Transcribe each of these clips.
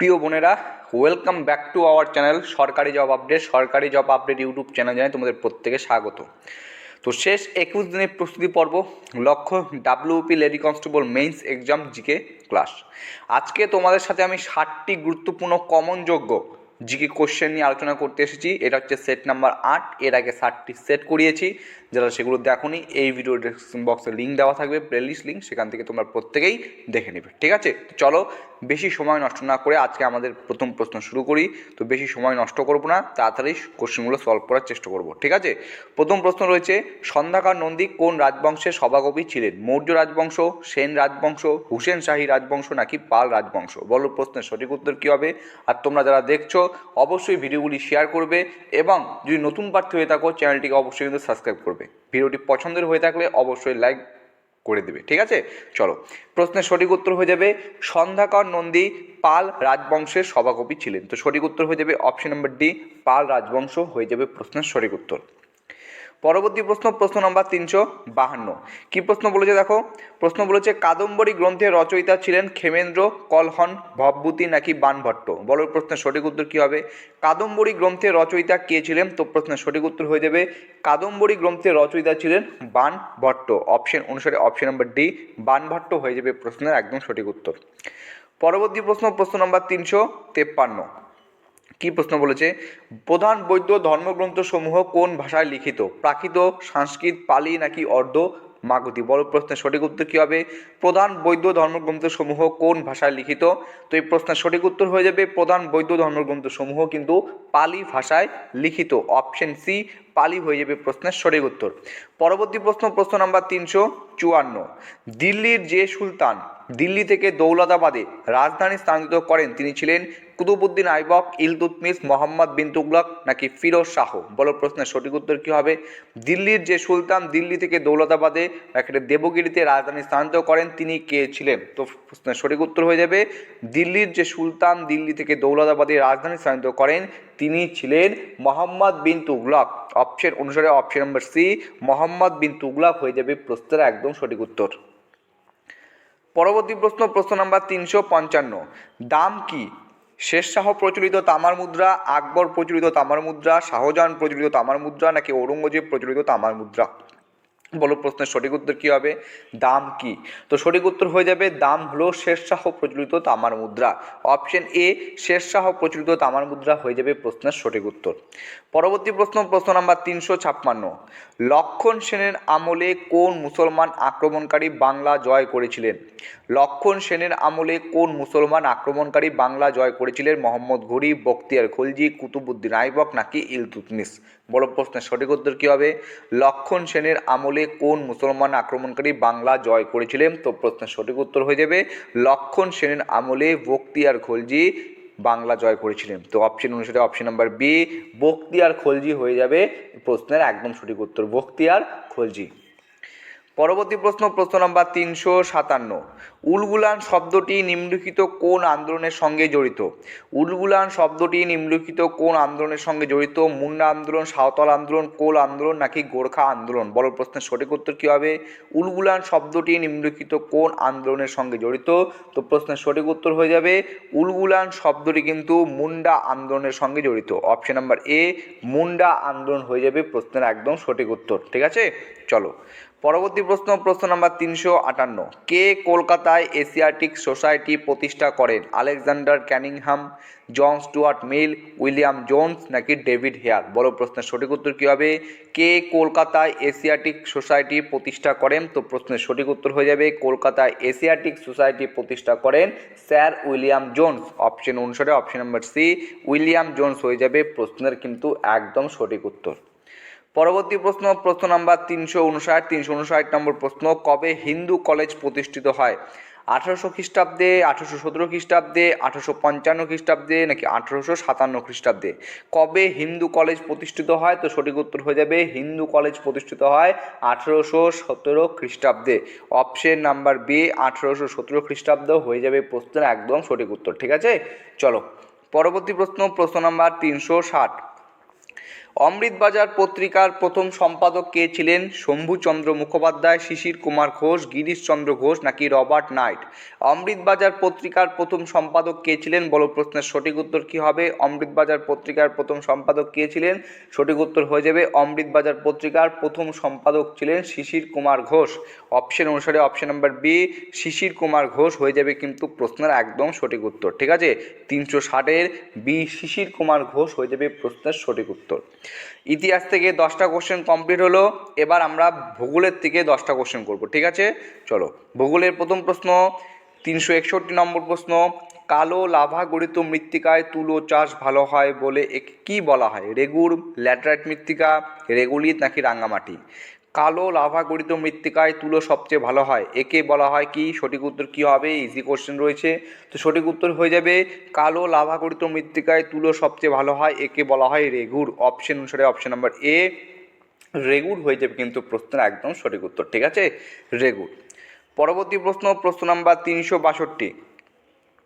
প্রিয় বোনেরা welcome back to our channel সরকারি জব আপডেট সরকারি জব আপডেট ইউটিউব চ্যানেল জানাই তোমাদের প্রত্যেকে স্বাগত। তো শেষ একুশ দিনের প্রস্তুতি পর্ব, লক্ষ্য WP lady constable mains exam GK class আজকে তোমাদের সাথে আমি ষাটটি গুরুত্বপূর্ণ কমন যোগ্য জিকে কোশ্চেন নিয়ে আলোচনা করতে এসেছি। এটা হচ্ছে সেট নাম্বার আট, এর আগে ষাটটি সেট করিয়েছি। যারা সেগুলো দেখোনি, এই ভিডিও ডিসক্রিপশন বক্সে লিঙ্ক দেওয়া থাকবে প্লেলিস্ট লিঙ্ক সেখান থেকে তোমরা প্রত্যেকেই দেখে নেবে, ঠিক আছে? চলো, বেশি সময় নষ্ট না করে আজকে আমাদের প্রথম প্রশ্ন শুরু করি, তো বেশি সময় নষ্ট করব না, তাড়াতাড়ি কোশ্চেনগুলো সলভ করার চেষ্টা করব, ঠিক আছে? প্রথম প্রশ্ন রয়েছে, সন্ধ্যাকার নন্দী কোন রাজবংশের সভাকবি ছিলেন? মৌর্য রাজবংশ, সেন রাজবংশ, হুসেন শাহী রাজবংশ, নাকি পাল রাজবংশ? বলো, প্রশ্নের সঠিক উত্তর কী হবে? আর তোমরা যারা দেখছ, অবশ্যই ভিডিওগুলি শেয়ার করবে, এবং যদি নতুন প্রার্থী হয়ে থাকো চ্যানেলটিকে অবশ্যই কিন্তু সাবস্ক্রাইব করবে। ভিডিওটি পছন্দের হয়ে থাকলে অবশ্যই লাইক করে দেবে, ঠিক আছে? চলো, প্রশ্নের সঠিক উত্তর হয়ে যাবে, সন্ধ্যাকর নন্দী পাল রাজবংশের সভাকবি ছিলেন। তো সঠিক উত্তর হয়ে যাবে অপশন নম্বর ডি পাল রাজবংশ হয়ে যাবে প্রশ্নের সঠিক উত্তর। পরবর্তী প্রশ্ন প্রশ্ন নম্বর তিনশো বাহান্ন। কী প্রশ্ন বলেছে দেখো? প্রশ্ন বলেছে, কাদম্বরী গ্রন্থের রচয়িতা ছিলেন ক্ষেমেন্দ্র কলহন ভবভূতি নাকি বানভট্ট? বলো, প্রশ্নের সঠিক উত্তর কী হবে? কাদম্বরী গ্রন্থের রচয়িতা কে ছিলেন? তো প্রশ্নের সঠিক উত্তর হয়ে যাবে, কাদম্বরী গ্রন্থের রচয়িতা ছিলেন বানভট্ট। অপশন অনুসারে অপশন নম্বর ডি বানভট্ট হয়ে যাবে প্রশ্নের একদম সঠিক উত্তর। পরবর্তী প্রশ্ন প্রশ্ন নম্বর তিনশো তেপ্পান্ন। কি প্রশ্ন বলেছে? প্রধান বৈদ্য ধর্মগ্রন্থ সমূহ কোন ভাষায় লিখিত? প্রাকৃত, সংস্কৃত, পালি নাকি অর্ধ মাগধী? বড় প্রশ্নের সঠিক উত্তর কী হবে? প্রধান বৈদ্য ধর্মগ্রন্থ সমূহ কোন ভাষায় লিখিত? তো এই প্রশ্নের সঠিক উত্তর হয়ে যাবে প্রধান বৈদ্য ধর্মগ্রন্থ সমূহ কিন্তু পালি ভাষায় লিখিত। অপশন সি, পালি হয়ে যাবে প্রশ্নের সঠিক উত্তর। পরবর্তী প্রশ্ন প্রশ্ন নাম্বার তিনশো চুয়ান্ন। দিল্লির যে সুলতান, দিল্লি থেকে দৌলতাবাদে রাজধানী স্থানান্তরিত করেন, তিনি ছিলেন কুতুবুদ্দিন আইবক ইলতুতমিস মোহাম্মদ বিন তুগলক নাকি ফিরোজ শাহ? বলো প্রশ্নের সঠিক উত্তর কী হবে? দিল্লির যে সুলতান, দিল্লি থেকে দৌলতাবাদে একটা দেবগিরিতে রাজধানী স্থানান্তর করেন, তিনি কে ছিলেন? তো প্রশ্নের সঠিক উত্তর হয়ে যাবে, দিল্লির যে সুলতান, দিল্লি থেকে দৌলতাবাদে রাজধানী স্থানান্তর করেন, তিনি ছিলেন মোহাম্মদ বিন তুগলক। অপশন অনুসারে অপশন নম্বর সি, মোহাম্মদ বিন তুগলক হয়ে যাবে প্রশ্নের একদম সঠিক উত্তর। পরবর্তী প্রশ্ন প্রশ্ন নাম্বার তিনশো পঞ্চান্ন। দাম কি? শেষ শাহ প্রচলিত তামার মুদ্রা, আকবর প্রচলিত তামার মুদ্রা, শাহজাহান প্রচলিত তামার মুদ্রা, নাকি ঔরঙ্গজেব প্রচলিত তামার মুদ্রা? বলো প্রশ্নের সঠিক উত্তর কী হবে? দাম কি? তো সঠিক উত্তর হয়ে যাবে, দাম হলো শেরশাহ প্রচলিত তামার মুদ্রা। অপশন এ শেরশাহ প্রচলিত তামার মুদ্রা হয়ে যাবে প্রশ্নের সঠিক উত্তর। পরবর্তী প্রশ্ন প্রশ্ন নাম্বার তিনশো ছাপ্পান্ন। লক্ষণ সেনের আমলে কোন মুসলমান আক্রমণকারী বাংলা জয় করেছিলেন? লক্ষণ সেনের আমলে কোন মুসলমান আক্রমণকারী বাংলা জয় করেছিলেন? মোহাম্মদ ঘুরি বখতিয়ার খলজি কুতুবুদ্দিন আইবক নাকি ইলতুতমিস বড় প্রশ্নের সঠিক উত্তর কী হবে? লক্ষণ সেনের আমলে কোন মুসলমান আক্রমণকারী বাংলা জয় করেছিলেন? তো প্রশ্নের সঠিক উত্তর হয়ে যাবে, লক্ষণ সেনের আমলে বক্তিয়ার খলজি বাংলা জয় করেছিলেন। তো অপশন অনুসারে option number B Bakhtiyar Khalji হয়ে যাবে প্রশ্নের একদম সঠিক উত্তর, বক্তিয়ার খলজি। পরবর্তী প্রশ্ন প্রশ্ন নম্বর তিনশো সাতান্ন। উলগুলান শব্দটি নিম্নলিখিত কোন আন্দোলনের সঙ্গে জড়িত? উলগুলান শব্দটি নিম্নলিখিত কোন আন্দোলনের সঙ্গে জড়িত? মুন্ডা আন্দোলন, সাঁওতাল আন্দোলন, কোল আন্দোলন নাকি গোর্খা আন্দোলন? বড় প্রশ্নের সঠিক উত্তর কী হবে? উলগুলান শব্দটি নিম্নলিখিত কোন আন্দোলনের সঙ্গে জড়িত? তো প্রশ্নের সঠিক উত্তর হয়ে যাবে, উলগুলান শব্দটি কিন্তু মুন্ডা আন্দোলনের সঙ্গে জড়িত। অপশন নাম্বার এ, মুন্ডা আন্দোলন হয়ে যাবে প্রশ্নের একদম সঠিক উত্তর। ঠিক আছে? চলো। পরবর্তী প্রশ্ন প্রশ্ন নাম্বার তিনশো আটান্ন। কে কলকাতায় এশিয়াটিক সোসাইটি প্রতিষ্ঠা করেন? Alexander Cunningham, John Stuart Mill, William Jones নাকি ডেভিড হেয়ার? বড় প্রশ্নের সঠিক উত্তর কী হবে? কে কলকাতায় এশিয়াটিক সোসাইটি প্রতিষ্ঠা করেন? তো প্রশ্নের সঠিক উত্তর হয়ে যাবে, কলকাতায় এশিয়াটিক সোসাইটি প্রতিষ্ঠা করেন স্যার উইলিয়াম জোন্স। অপশন অনুসারে option number C, William Jones হয়ে যাবে প্রশ্নের কিন্তু একদম সঠিক উত্তর। পরবর্তী প্রশ্ন প্রশ্ন নাম্বার তিনশো উনষাট তিনশো উনষাট নম্বর প্রশ্ন, কবে হিন্দু কলেজ প্রতিষ্ঠিত হয়? আঠারোশো খ্রিস্টাব্দে, আঠারোশো সতেরো খ্রিস্টাব্দে, আঠারোশো পঞ্চান্ন খ্রিস্টাব্দে, নাকি আঠারোশো সাতান্ন খ্রিস্টাব্দে? কবে হিন্দু কলেজ প্রতিষ্ঠিত হয়? তো সঠিক উত্তর হয়ে যাবে, হিন্দু কলেজ প্রতিষ্ঠিত হয় আঠারোশো সতেরো খ্রিস্টাব্দে। অপশন নাম্বার বি, আঠারোশো সতেরো খ্রিস্টাব্দ হয়ে যাবে প্রশ্নের একদম সঠিক উত্তর, ঠিক আছে? চলো, পরবর্তী প্রশ্ন প্রশ্ন নাম্বার তিনশো ষাট। অমৃতবাজার পত্রিকার প্রথম সম্পাদক কে ছিলেন? শম্ভুচন্দ্র মুখোপাধ্যায়, শিশির কুমার ঘোষ, গিরিশচন্দ্র ঘোষ নাকি রবার্ট নাইট? অমৃতবাজার পত্রিকার প্রথম সম্পাদক কে ছিলেন? বলো প্রশ্নের সঠিক উত্তর কী হবে? অমৃতবাজার পত্রিকার প্রথম সম্পাদক কে ছিলেন? সঠিক উত্তর হয়ে যাবে অমৃতবাজার পত্রিকার প্রথম সম্পাদক ছিলেন শিশির কুমার ঘোষ। অপশন অনুসারে option number B, Shishir Kumar Ghosh হয়ে যাবে কিন্তু প্রশ্নের একদম সঠিক উত্তর। ঠিক আছে? তিনশো ষাটের বি, শিশির কুমার ঘোষ হয়ে যাবে প্রশ্নের সঠিক উত্তর। ইতিহাস থেকে দশটা কোশ্চেন কমপ্লিট হলো। এবার আমরা ভূগোলের থেকে দশটা কোশ্চেন করব, ঠিক আছে? চলো, ভূগোলের প্রথম প্রশ্ন, তিনশো একষট্টি নম্বর প্রশ্ন, কালো লাভা গড়িত মৃত্তিকায় তুলো চাষ ভালো হয় বলে কী বলা হয়? রেগুর, ল্যাটারাইট মৃত্তিকা, রেগুলিত নাকি রাঙ্গামাটি? কালো লাভা গড়িত মৃত্তিকায় তুলো সবচেয়ে ভালো হয়। একে বলা হয় কি? সঠিক উত্তর কী হবে? ইজি কোশ্চেন রয়েছে। তো সঠিক উত্তর হয়ে যাবে, কালো লাভা গড়িত মৃত্তিকায় তুলো সবচেয়ে ভালো হয়, একে বলা হয় রেগুর। অপশন অনুসারে অপশন নাম্বার এ রেগুর হয়ে যাবে কিন্তু প্রশ্নের একদম সঠিক উত্তর। ঠিক আছে? রেগুর। পরবর্তী প্রশ্ন প্রশ্ন নাম্বার তিনশো বাষট্টি।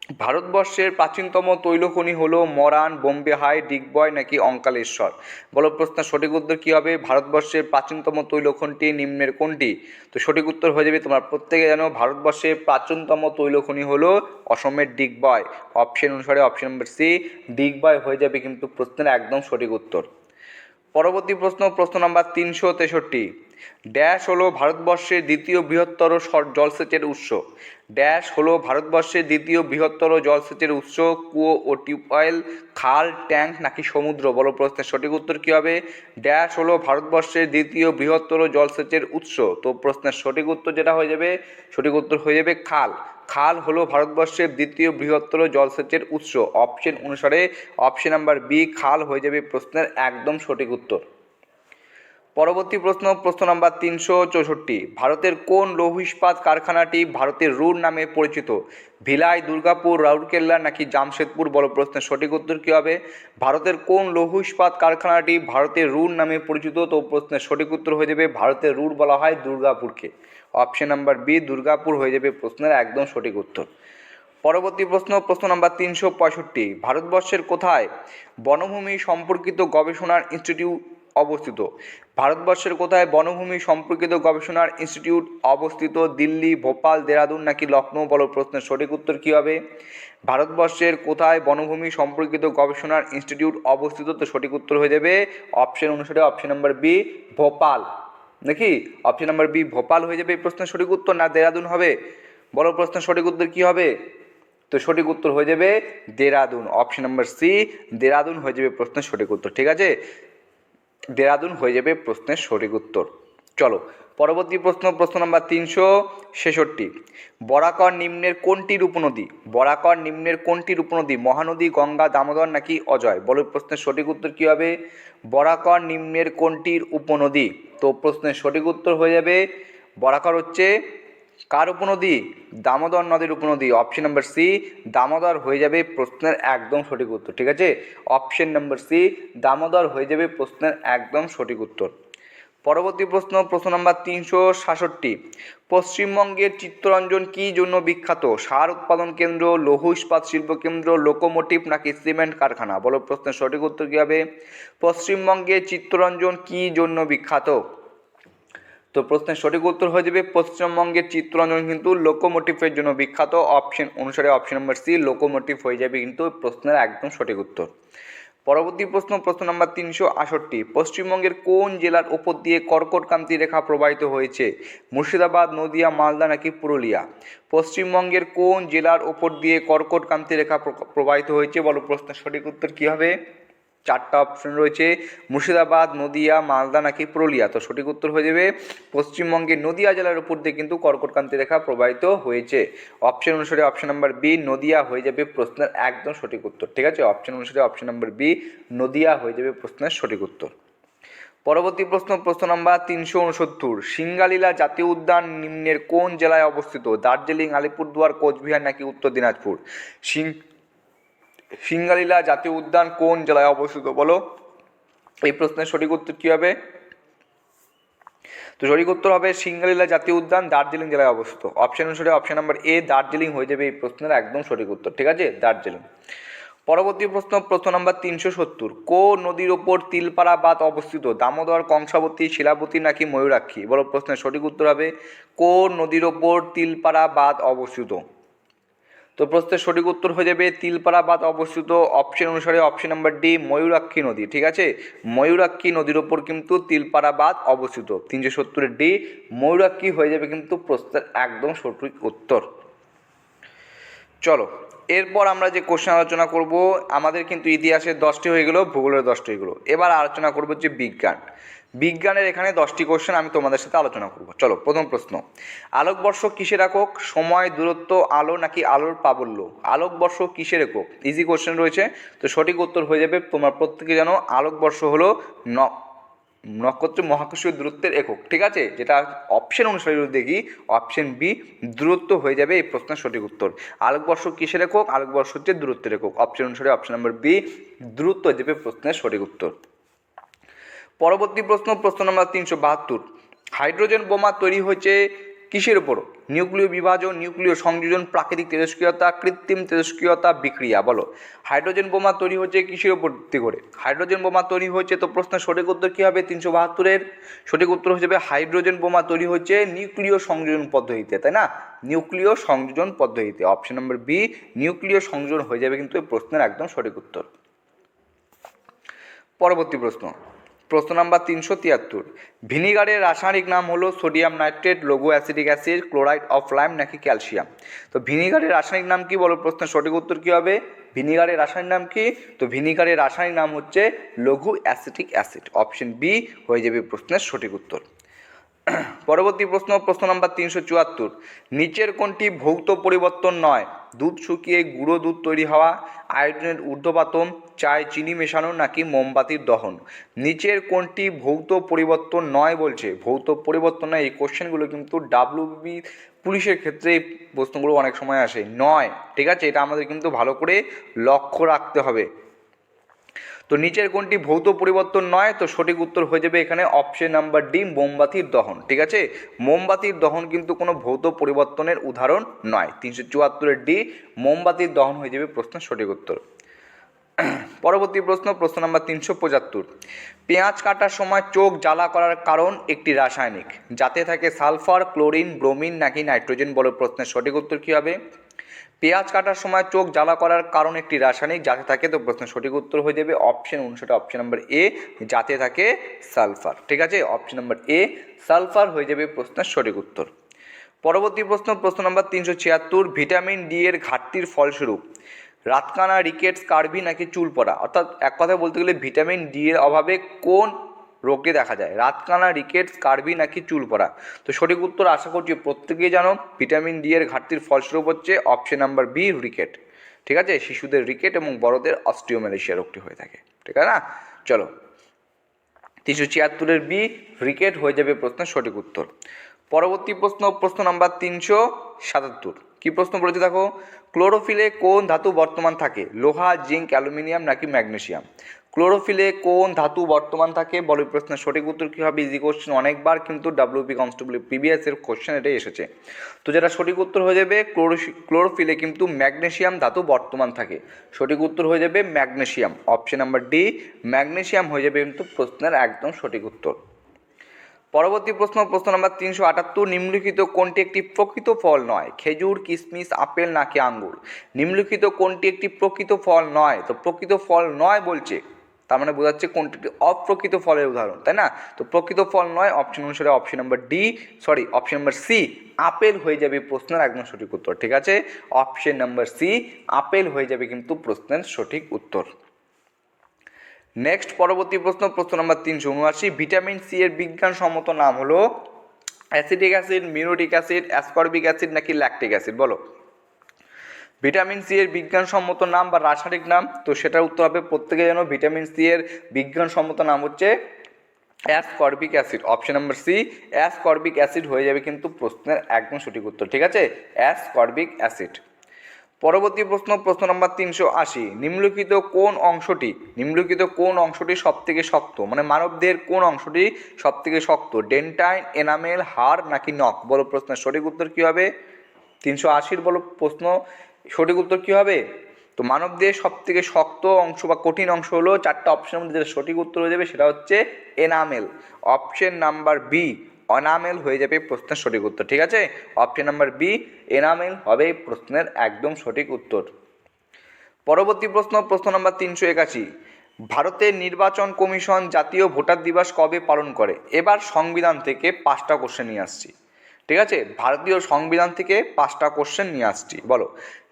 ভারতবর্ষের প্রাচীনতম তৈলখনি হলো মরান, বোম্বে হাই, ডিগবয় নাকি অঙ্কালেশ্বর? বলো প্রশ্নের সঠিক উত্তর কী হবে? ভারতবর্ষের প্রাচীনতম তৈলখনটি নিম্নের কোনটি? তো সঠিক উত্তর হয়ে যাবে তোমরা প্রত্যেকে জানো, ভারতবর্ষের প্রাচীনতম তৈলখনি হলো অসমের ডিগবয়। অপশন অনুসারে অপশন নম্বর সি, ডিগবয় হয়ে যাবে কিন্তু প্রশ্নের একদম সঠিক উত্তর। পরবর্তী প্রশ্ন প্রশ্ন নাম্বার তিনশো তেষট্টি। ড্যাশ হলো ভারতবর্ষের দ্বিতীয় বৃহত্তর জলসেচের উৎস। ড্যাশ হলো ভারতবর্ষের দ্বিতীয় বৃহত্তর জলসেচের উৎস। কুয়ো ও টিউবওয়েল, খাল, ট্যাঙ্ক নাকি সমুদ্র? বলো প্রশ্নের সঠিক উত্তর কী হবে? ড্যাশ হলো ভারতবর্ষের দ্বিতীয় বৃহত্তর জলসেচের উৎস। তো প্রশ্নের সঠিক উত্তর যেটা হয়ে যাবে? সঠিক উত্তর হয়ে যাবে খাল। খাল হলো ভারতবর্ষের দ্বিতীয় বৃহত্তর জলসেচের উৎস। অপশন অনুসারে অপশন নাম্বার বি, খাল হয়ে যাবে প্রশ্নের একদম সঠিক উত্তর। পরবর্তী প্রশ্ন প্রশ্ন নাম্বার তিনশো চৌষট্টি। ভারতের কোন লৌহ ইস্পাত কারখানাটি ভারতের রুর নামে পরিচিত? ভিলাই, দুর্গাপুর, রাউরকেল্লা নাকি জামশেদপুর? বড় প্রশ্নের সঠিক উত্তর কী হবে? ভারতের কোন লৌহ ইস্পাত কারখানাটি ভারতের রুর নামে পরিচিত? তো প্রশ্নের সঠিক উত্তর হয়ে যাবে ভারতের রুর বলা হয় দুর্গাপুরকে। অপশন নাম্বার বি, দুর্গাপুর হয়ে যাবে প্রশ্নের একদম সঠিক উত্তর। পরবর্তী প্রশ্ন প্রশ্ন নাম্বার তিনশো পঁয়ষট্টি। ভারতবর্ষের কোথায় বনভূমি সম্পর্কিত গবেষণার ইনস্টিটিউট অবস্থিত। ভারতবর্ষের কোথায় বনভূমি সম্পর্কিত গবেষণার ইনস্টিটিউট অবস্থিত? দিল্লি, ভোপাল, দেরাদুন নাকি লখনৌ বলো, প্রশ্নের সঠিক উত্তর কী হবে? ভারতবর্ষের কোথায় বনভূমি সম্পর্কিত গবেষণার ইনস্টিটিউট অবস্থিত? তো সঠিক উত্তর হয়ে যাবে অপশন অনুসারে অপশন নাম্বার বি, ভোপাল। নাকি? অপশন নাম্বার বি, ভোপাল হয়ে যাবে এই প্রশ্নের সঠিক উত্তর না দেরাদুন হবে? বলো, প্রশ্নের সঠিক উত্তর কী হবে? তো সঠিক উত্তর হয়ে যাবে Dehradun. Option number C, Dehradun হয়ে যাবে প্রশ্নের সঠিক উত্তর। ঠিক আছে? দেরাদুন হয়ে যাবে প্রশ্নের সঠিক উত্তর। চলো, পরবর্তী প্রশ্ন প্রশ্ন নম্বর তিনশো ছেষট্টি। বরাকর নিম্নের কোনটির উপনদী বরাকর নিম্নের কোনটির উপনদী মহানদী, গঙ্গা, দামোদর নাকি অজয়? বলো, প্রশ্নের সঠিক উত্তর কী হবে? বরাকর নিম্নের কোনটির উপনদী তো প্রশ্নের সঠিক উত্তর হয়ে যাবে, বরাকর হচ্ছে কার উপনদী? দামোদর নদীর উপনদী। অপশন নাম্বার সি দামোদর হয়ে যাবে প্রশ্নের একদম সঠিক উত্তর, ঠিক আছে? অপশন নাম্বার সি দামোদর হয়ে যাবে প্রশ্নের একদম সঠিক উত্তর। পরবর্তী প্রশ্ন প্রশ্ন নাম্বার তিনশো সাতষট্টি। পশ্চিমবঙ্গের চিত্তরঞ্জন কী জন্য বিখ্যাত? সার উৎপাদন কেন্দ্র, লৌহ ইস্পাত শিল্প কেন্দ্র, লোকোমোটিভ নাকি সিমেন্ট কারখানা? বলো প্রশ্নের সঠিক উত্তর কী হবে? পশ্চিমবঙ্গের চিত্তরঞ্জন কী জন্য বিখ্যাত? তো প্রশ্নের সঠিক উত্তর হয়ে যাবে পশ্চিমবঙ্গের চিত্তরঞ্জন কিন্তু লোকোমোটিভের জন্য বিখ্যাত অপশন অনুসারে অপশন নম্বর সি লোকোমোটিভ হয়ে যাবে কিন্তু প্রশ্নের একদম সঠিক উত্তর। পরবর্তী প্রশ্ন প্রশ্ন নম্বর তিনশো আষট্টি। পশ্চিমবঙ্গের কোন জেলার ওপর দিয়ে কর্কটক্রান্তি রেখা প্রবাহিত হয়েছে? মুর্শিদাবাদ, নদিয়া, মালদা নাকি পুরুলিয়া? পশ্চিমবঙ্গের কোন জেলার ওপর দিয়ে কর্কটক্রান্তি রেখা প্র- প্রবাহিত হয়েছে? বলো প্রশ্নের সঠিক উত্তর কী হবে? চারটা অপশন রয়েছে। মুর্শিদাবাদ, নদিয়া, মালদা নাকি পুরুলিয়া? তো সঠিক উত্তর হয়ে যাবে পশ্চিমবঙ্গের নদিয়া জেলার উপর দিয়ে কিন্তু কর্কটক্রান্তি রেখা প্রবাহিত হয়েছে। অপশন অনুসারে অপশন নাম্বার বি নদিয়া হয়ে যাবে প্রশ্নের একদম সঠিক উত্তর। ঠিক আছে? অপশন অনুসারে অপশন নাম্বার বি নদিয়া হয়ে যাবে প্রশ্নের সঠিক উত্তর। পরবর্তী প্রশ্ন প্রশ্ন নাম্বার তিনশো উনসত্তর। সিঙ্গালীলা জাতীয় উদ্যান নিম্নের কোন জেলায় অবস্থিত? দার্জিলিং, আলিপুরদুয়ার, কোচবিহার নাকি উত্তর দিনাজপুর? সিং সিঙ্গালীলা জাতীয় উদ্যান কোন জেলায় অবস্থিত? বলো। এই প্রশ্নের সঠিক উত্তর কী হবে? তো সঠিক উত্তর হবে সিঙ্গালীলা জাতীয় উদ্যান দার্জিলিং জেলায় অবস্থিত। অপশন অনুসারে অপশন নাম্বার এ দার্জিলিং হয়ে যাবে এই প্রশ্নের একদম সঠিক উত্তর, ঠিক আছে? দার্জিলিং। পরবর্তী প্রশ্ন প্রশ্ন নাম্বার তিনশো সত্তর। কো নদীর ওপর তিলপাড়া বাঁধ অবস্থিত? দামোদর, কংসাবতী, শিলাবতী নাকি ময়ূরাক্ষী? বলো, প্রশ্নের সঠিক উত্তর হবে কো নদীর ওপর তিলপাড়া বাঁধ অবস্থিত? তো প্রশ্নের সঠিক উত্তর হয়ে যাবে তিলপাড়া বাঁধ অবস্থিত অপশন অনুসারে অপশন নাম্বার ডি ময়ূরাক্ষী নদী, ঠিক আছে? ময়ূরাক্ষী নদীর ওপর কিন্তু তিলপাড়া বাঁধ অবস্থিত। তিনশো সত্তরের ডি ময়ূরাক্ষী হয়ে যাবে কিন্তু প্রশ্নের একদম সঠিক উত্তর। চলো, এরপর আমরা যে কোশ্চেন আলোচনা করব, আমাদের কিন্তু ইতিহাসের দশটি হয়ে গেলো, ভূগোলের দশটি হয়ে গেলো। এবার আলোচনা করব যে বিজ্ঞান। বিজ্ঞানের এখানে দশটি কোশ্চেন আমি তোমাদের সাথে আলোচনা করব। চলো, প্রথম প্রশ্ন। আলোকবর্ষ কিসের একক? সময়, দূরত্ব, আলো নাকি আলোর প্রাবল্য? আলোকবর্ষ কিসের একক? ইজি কোশ্চেন রয়েছে। তো সঠিক উত্তর হয়ে যাবে তোমার প্রত্যেকে জানো, আলোকবর্ষ হলো ন নক্ষত্র মহাকাশীয় দূরত্বের একক, ঠিক আছে? যেটা অপশন অনুসারে যদি দেখি অপশন বি দূরত্ব হয়ে যাবে এই প্রশ্নের সঠিক উত্তর। আলোকবর্ষ কিসের একক? আলোকবর্ষ হচ্ছে দূরত্বের একক। অপশন অনুসারে অপশন নাম্বার বি দূরত্ব হয়ে যাবে প্রশ্নের সঠিক উত্তর। পরবর্তী প্রশ্ন প্রশ্ন নম্বর তিনশো বাহাত্তর। হাইড্রোজেন বোমা তৈরি হয়েছে কিসের উপর? নিউক্লিয় বিভাজন, নিউক্লিয় সংযোজন, প্রাকৃতিক তেজস্ক্রিয়তা, কৃত্রিম তেজস্ক্রিয়তা বিক্রিয়া, বলো। হাইড্রোজেন বোমা তৈরি হচ্ছে কিসের উপর ভিত্তি করে? হাইড্রোজেন বোমা তৈরি হচ্ছে তো প্রশ্নের সঠিক উত্তর কী হবে তিনশো বাহাত্তরের? সঠিক উত্তর যাবে হাইড্রোজেন বোমা তৈরি হচ্ছে নিউক্লিয় সংযোজন পদ্ধতিতে, তাই না? নিউক্লিয় সংযোজন পদ্ধতিতে। অপশন নম্বর বি, নিউক্লিয় সংযোজন হয়ে যাবে কিন্তু এই প্রশ্নের একদম সঠিক উত্তর। পরবর্তী প্রশ্ন। প্রশ্ন নাম্বার তিনশো তিয়াত্তর। ভিনিগারের রাসায়নিক নাম হলো সোডিয়াম নাইট্রেট লঘু acidic acid, chloride of lime নাকি ক্যালসিয়াম। তো ভিনিগারের রাসায়নিক নাম কি বলো? প্রশ্নের সঠিক উত্তর কী হবে? ভিনিগারের রাসায়নিক নাম কি? তো ভিনিগারের রাসায়নিক নাম হচ্ছে লঘু অ্যাসিটিক অ্যাসিড। অপশন বি হয়ে যাবে প্রশ্নের সঠিক উত্তর। পরবর্তী প্রশ্ন প্রশ্ন নাম্বার তিনশো চুয়াত্তর। নিচের কোনটি ভৌত পরিবর্তন নয়? দুধ শুকিয়ে গুঁড়ো দুধ তৈরি হওয়া আয়োডিনের ঊর্ধ্বপাতন, চায় চিনি মেশানো নাকি মোমবাতির দহন? নিচের কোনটি ভৌত পরিবর্তন নয় বলছে। ভৌত পরিবর্তন নয়, এই কোশ্চেনগুলো কিন্তু ডাব্লিউবি পুলিশের ক্ষেত্রে এই প্রশ্নগুলো অনেক সময় আসে। নয়, ঠিক আছে? এটা আমাদের কিন্তু ভালো করে লক্ষ্য রাখতে হবে। তো নিচের কোনটি ভৌত পরিবর্তন নয়, তো সঠিক উত্তর হয়ে যাবে এখানে অপশন নাম্বার ডি মোমবাতির দহন। ঠিক আছে? মোমবাতির দহন কিন্তু কোনো ভৌত পরিবর্তনের উদাহরণ নয়। তিনশো চুয়াত্তরের ডি মোমবাতির দহন হয়ে যাবে প্রশ্নের সঠিক উত্তর। পরবর্তী প্রশ্ন প্রশ্ন নাম্বার তিনশো পঁচাত্তর। পেঁয়াজ কাটার সময় চোখ জ্বালা করার কারণ একটি রাসায়নিক। যাতে থাকে সালফার, ক্লোরিন, ব্রোমিন নাকি নাইট্রোজেন বলো প্রশ্নের সঠিক উত্তর কী হবে? পেঁয়াজ কাটার সময় চোখ জ্বালা করার কারণ একটি রাসায়নিক, যাতে থাকে তো প্রশ্নের সঠিক উত্তর হয়ে যাবে অপশন অনুসারে অপশন নাম্বার এ যাতে থাকে সালফার ঠিক আছে? অপশন নাম্বার এ সালফার হয়ে যাবে প্রশ্নের সঠিক উত্তর। পরবর্তী প্রশ্ন প্রশ্ন নাম্বার তিনশো ছিয়াত্তর ভিটামিন ডি এর ঘাটতির ফলস্বরূপ রাতকানা রিকেটস কার্ভি নাকি চুল পড়া? অর্থাৎ এক কথায় বলতে গেলে ভিটামিন ডি এর অভাবে কোন রোগটি দেখা যায়। রাতকানা রিকেটস কার্বি নাকি চুল পড়া? তো সঠিক উত্তর আশা করছি প্রত্যেকেই জানো, ভিটামিন ডি এর ঘাটতির ফলস্বরূপ হচ্ছে অপশন নাম্বার বি রিকেট। ঠিক আছে? শিশুদের রিকেট এবং বড়দের অস্টিওম্যালেশিয়া রোগটি হয়ে থাকে। ঠিক আছে না? চলো। তিনশো ছিয়াত্তরের বি রিকেট হয়ে যাবে প্রশ্নের সঠিক উত্তর। পরবর্তী প্রশ্ন প্রশ্ন নাম্বার তিনশো সাতাত্তর। কি প্রশ্ন বলেছে দেখো? ক্লোরোফিলে কোন ধাতু বর্তমান থাকে? লোহা জিঙ্ক অ্যালুমিনিয়াম নাকি ম্যাগনেসিয়াম? ক্লোরোফিলে কোন ধাতু বর্তমান থাকে? বলো প্রশ্নের সঠিক উত্তর কী হবে? ইজি কোশ্চেন অনেকবার কিন্তু ডাব্লিউপি কনস্টেবল প্রিভিয়াস এর কোশ্চেন এটাই এসেছে। তো যেটা সঠিক উত্তর হয়ে যাবে, ক্লোরোফি, ক্লোরোফিলে কিন্তু ম্যাগনেশিয়াম ধাতু বর্তমান থাকে। সঠিক উত্তর হয়ে যাবে magnesium. Option number D magnesium হয়ে যাবে কিন্তু প্রশ্নের একদম সঠিক উত্তর। পরবর্তী প্রশ্ন প্রশ্ন নাম্বার তিনশো আটাত্তর, নিম্নলিখিত কোনটি একটি প্রকৃত ফল নয়? খেজুর কিশমিশ আপেল নাকি আঙ্গুর? নিম্নলিখিত কোনটি একটি প্রকৃত ফল নয়? তো প্রকৃত ফল নয় বলছে। তার মানে বোঝাচ্ছে কোনটি একটি অপ্রকৃত ফলের উদাহরণ, তাই না? তো প্রকৃত ফল নয় অপশন অনুসারে option number D sorry option number C apple হয়ে যাবে প্রশ্নের একদম সঠিক উত্তর, ঠিক আছে? অপশন নাম্বার সি আপেল হয়ে যাবে কিন্তু প্রশ্নের সঠিক উত্তর। নেক্সট পরবর্তী প্রশ্ন প্রশ্ন নম্বর তিনশো উনআশি ভিটামিন সি এর বিজ্ঞানসম্মত নাম হলো acidic acid muriatic acid ascorbic acid নাকি ল্যাকটিক অ্যাসিড বলো। ভিটামিন সি এর বিজ্ঞানসম্মত নাম বা রাসায়নিক নাম, তো সেটার উত্তর হবে প্রত্যেকে যেন ভিটামিন সি এর বিজ্ঞানসম্মত নাম হচ্ছে ascorbic acid option number C ascorbic acid হয়ে যাবে কিন্তু প্রশ্নের একদম সঠিক উত্তর, ঠিক আছে? অ্যাসকর্বিক অ্যাসিড পরবর্তী প্রশ্ন প্রশ্ন নম্বর তিনশো আশি, নিম্নলিখিত কোন অংশটি, নিম্নলিখিত কোন অংশটি সব থেকে শক্ত? মানে মানবদেহের কোন অংশটি সব থেকে শক্ত? ডেন্টাইন, এনামেল, হাড় নাকি নখ? বলো প্রশ্নের সঠিক উত্তর কী হবে? তিনশো আশির বলো প্রশ্ন সঠিক উত্তর কী হবে? তো মানব দেহের সব থেকে শক্ত অংশ বা কঠিন অংশ হলো চারটা অপশনের মধ্যে যেটা সঠিক উত্তর হয়ে যাবে সেটা হচ্ছে enamel option number B enamel হয়ে যাবে প্রশ্নের সঠিক উত্তর, ঠিক আছে? অপশন নাম্বার বি এনামেল হবে প্রশ্নের একদম সঠিক উত্তর। পরবর্তী প্রশ্ন প্রশ্ন নম্বর তিনশো একাশি। ভারতের নির্বাচন কমিশন জাতীয় ভোটার দিবস কবে পালন করে? এবার সংবিধান থেকে পাঁচটা কোশ্চেন নিয়ে আসছি। ঠিক আছে? ভারতীয় সংবিধান থেকে পাঁচটা কোশ্চেন নিয়ে আসছি। বলো,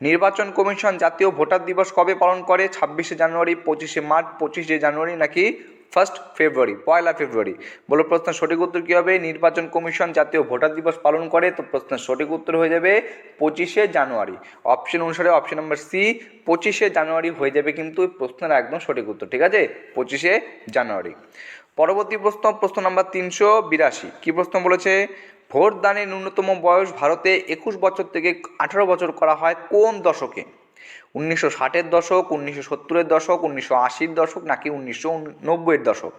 নির্বাচন কমিশন জাতীয় ভোটার দিবস কবে পালন করে? ছাব্বিশে জানুয়ারি, পঁচিশে মার্চ, পঁচিশে জানুয়ারি নাকি ফার্স্ট ফেব্রুয়ারি পয়লা ফেব্রুয়ারি বলো, প্রশ্নের সঠিক উত্তর কী হবে? নির্বাচন কমিশন জাতীয় ভোটার দিবস পালন করে, তো প্রশ্নের সঠিক উত্তর হয়ে যাবে পঁচিশে জানুয়ারি। অপশন অনুসারে অপশন নাম্বার সি পঁচিশে জানুয়ারি হয়ে যাবে কিন্তু প্রশ্নের একদম সঠিক উত্তর, ঠিক আছে? পঁচিশে জানুয়ারি। পরবর্তী প্রশ্ন প্রশ্ন নাম্বার তিনশো বিরাশি। কী প্রশ্ন বলেছে? ভোট দানের ন্যূনতম বয়স ভারতে একুশ বছর থেকে আঠারো বছর করা হয় কোন দশকে? উনিশশো ষাটের দশক, উনিশশো সত্তরের দশক, উনিশশো আশির দশক নাকি উনিশশো নব্বইয়ের দশক?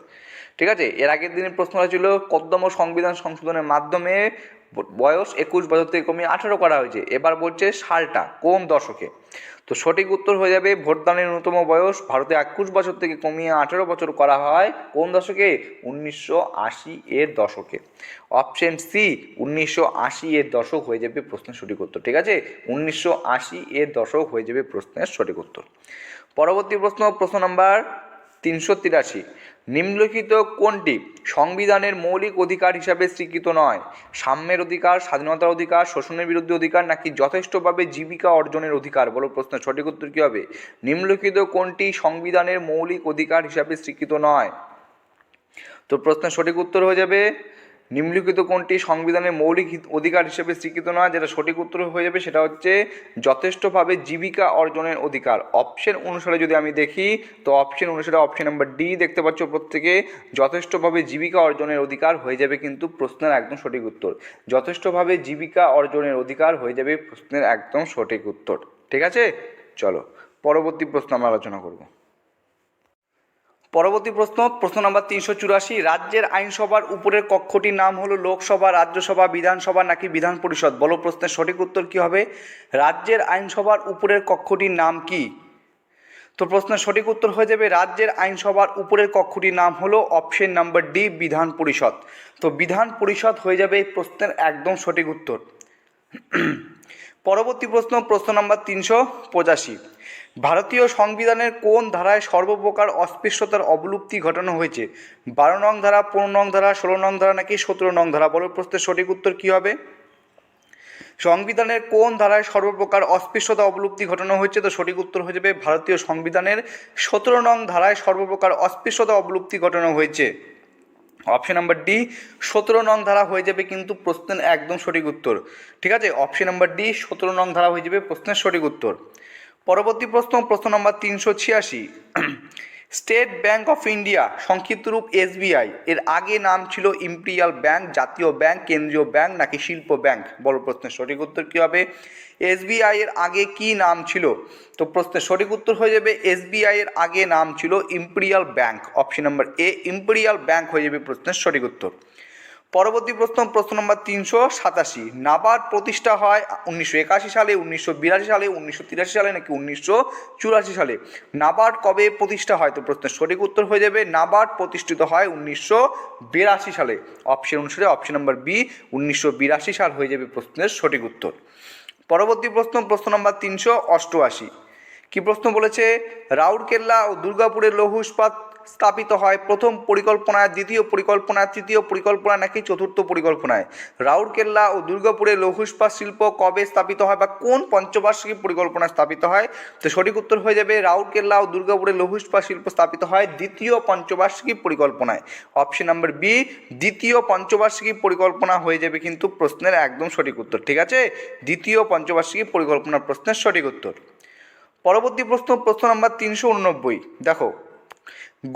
ঠিক আছে, এর আগের দিনের প্রশ্নটা ছিল কদ্দম সংবিধান সংশোধনের মাধ্যমে বয়স একুশ বছর থেকে কমিয়ে আঠারো করা হয়েছে। এবার বলছে সালটা, কোন দশকে? তো সঠিক উত্তর হয়ে যাবে ভোটদানের ন্যূনতম বয়স। ভারতে একুশ বছর থেকে কমিয়ে আঠেরো বছর করা হয়। কোন দশকে? উনিশশো আশি এর দশকে। অপশন সি, উনিশশো আশি এর দশক হয়ে যাবে প্রশ্নের সঠিক উত্তর। ঠিক আছে? উনিশশো আশি এর দশক হয়ে যাবে প্রশ্নের সঠিক উত্তর। পরবর্তী প্রশ্ন প্রশ্ন নাম্বার তিনশো তিরাশি। নিম্নলিখিত কোনটি সংবিধানের মৌলিক অধিকার হিসাবে স্বীকৃত নয়? সাম্যের অধিকার, স্বাধীনতার অধিকার, শোষণের বিরুদ্ধে অধিকার, নাকি যথেষ্টভাবে জীবিকা অর্জনের অধিকার? বলো প্রশ্ন, সঠিক উত্তর কী হবে? নিম্নলিখিত কোনটি সংবিধানের মৌলিক অধিকার হিসাবে স্বীকৃত নয়? তো প্রশ্নের সঠিক উত্তর হয়ে যাবে নিম্নলিখিত কোনটি সংবিধানের মৌলিক অধিকার হিসেবে স্বীকৃত নয়, যেটা সঠিক উত্তর হয়ে যাবে সেটা হচ্ছে যথেষ্টভাবে জীবিকা অর্জনের অধিকার। অপশন অনুসারে যদি আমি দেখি, তো অপশন অনুসারে অপশন নাম্বার ডি দেখতে পাচ্ছ প্রত্যেকে, যথেষ্টভাবে জীবিকা অর্জনের অধিকার হয়ে যাবে কিন্তু প্রশ্নের একদম সঠিক উত্তর। যথেষ্টভাবে জীবিকা অর্জনের অধিকার হয়ে যাবে প্রশ্নের একদম সঠিক উত্তর। ঠিক আছে? চলো, পরবর্তী প্রশ্ন আমরা আলোচনা করব। পরবর্তী প্রশ্ন প্রশ্ন নাম্বার তিনশো চুরাশি, রাজ্যের আইনসভার উপরের কক্ষটির নাম হলো লোকসভা, রাজ্যসভা, বিধানসভা নাকি বিধান পরিষদ? বলো প্রশ্নের সঠিক উত্তর কী হবে? রাজ্যের আইনসভার উপরের কক্ষটির নাম কি? তো প্রশ্নের সঠিক উত্তর হয়ে যাবে, রাজ্যের আইনসভার উপরের কক্ষটির নাম হলো অপশন নাম্বার ডি, বিধান পরিষদ। তো বিধান পরিষদ হয়ে যাবে এই প্রশ্নের একদম সঠিক উত্তর। পরবর্তী প্রশ্ন প্রশ্ন নাম্বার তিনশো পঁচাশি। ভারতীয় সংবিধানের কোন ধারায় সর্বপ্রকার অস্পৃশ্যতার অবলুপ্তি ঘটানো হয়েছে? বারো নং ধারা, পনেরো নং ধারা, ষোলো নং ধারা নাকি সতেরো নং ধারা? বলো প্রশ্নের সঠিক উত্তর কী হবে? সংবিধানের কোন ধারায় সর্বপ্রকার অস্পৃশ্যতা অবলুপ্তি ঘটানো হয়েছে? তো সঠিক উত্তর হয়ে যাবে ভারতীয় সংবিধানের সতেরো নং ধারায় সর্বপ্রকার অস্পৃশ্যতা অবলুপ্তি ঘটানো হয়েছে। অপশন নাম্বার ডি সতেরো নং ধারা হয়ে যাবে কিন্তু প্রশ্নের একদম সঠিক উত্তর। ঠিক আছে? অপশন নাম্বার ডি সতেরো নং ধারা হয়ে যাবে প্রশ্নের সঠিক উত্তর। পরবর্তী প্রশ্ন প্রশ্ন নাম্বার তিনশো ছিয়াশি। স্টেট ব্যাঙ্ক অফ ইন্ডিয়া, সংক্ষিপ্ত রূপ এসবিআই এর আগে নাম ছিল ইম্পিরিয়াল ব্যাঙ্ক, জাতীয় ব্যাংক কেন্দ্রীয় ব্যাঙ্ক নাকি শিল্প ব্যাঙ্ক? বড় প্রশ্নের সঠিক উত্তর কী হবে? এসবিআই এর আগে কি নাম ছিল? তো প্রশ্নের সঠিক উত্তর হয়ে যাবে এসবিআই এর আগে নাম ছিল Imperial Bank. Option number A, Imperial Bank হয়ে যাবে প্রশ্নের সঠিক উত্তর। পরবর্তী প্রশ্ন প্রশ্ন নম্বর তিনশো সাতাশি। নাবার্ড প্রতিষ্ঠা হয় উনিশশো একাশি সালে, উনিশশো বিরাশি সালে, উনিশশো তিরাশি সালে নাকি উনিশশো চুরাশি সালে? নাবার্ড কবে প্রতিষ্ঠা হয়? তো প্রশ্নের সঠিক উত্তর হয়ে যাবে নাবার্ড প্রতিষ্ঠিত হয় উনিশশো বিরাশি সালে। অপশন অনুসারে অপশন নম্বর বি উনিশশো বিরাশি সাল হয়ে যাবে প্রশ্নের সঠিক উত্তর। পরবর্তী প্রশ্ন প্রশ্ন নম্বর তিনশো অষ্টআশি। কি প্রশ্ন বলেছে? রাউরকেল্লা ও দুর্গাপুরের লৌহ ইস্পাত স্থাপিত হয়। প্রথম পরিকল্পনায়, দ্বিতীয় পরিকল্পনায়, তৃতীয় পরিকল্পনা নাকি চতুর্থ পরিকল্পনায়? রাউরকেল্লা ও দুর্গাপুরে লৌহ শিল্প কবে স্থাপিত হয় বা কোন পঞ্চবার্ষিকী পরিকল্পনা স্থাপিত হয়? তো সঠিক উত্তর হয়ে যাবে, রাউরকেল্লা ও দুর্গাপুরে লৌহ শিল্প স্থাপিত হয় দ্বিতীয় পঞ্চবার্ষিকী পরিকল্পনায়। অপশন নাম্বার বি, দ্বিতীয় পঞ্চবার্ষিকী পরিকল্পনা হয়ে যাবে কিন্তু প্রশ্নের একদম সঠিক উত্তর, ঠিক আছে? দ্বিতীয় পঞ্চবার্ষিকী পরিকল্পনা প্রশ্নের সঠিক উত্তর। পরবর্তী প্রশ্ন প্রশ্ন নাম্বার তিনশো উননব্বই। দেখো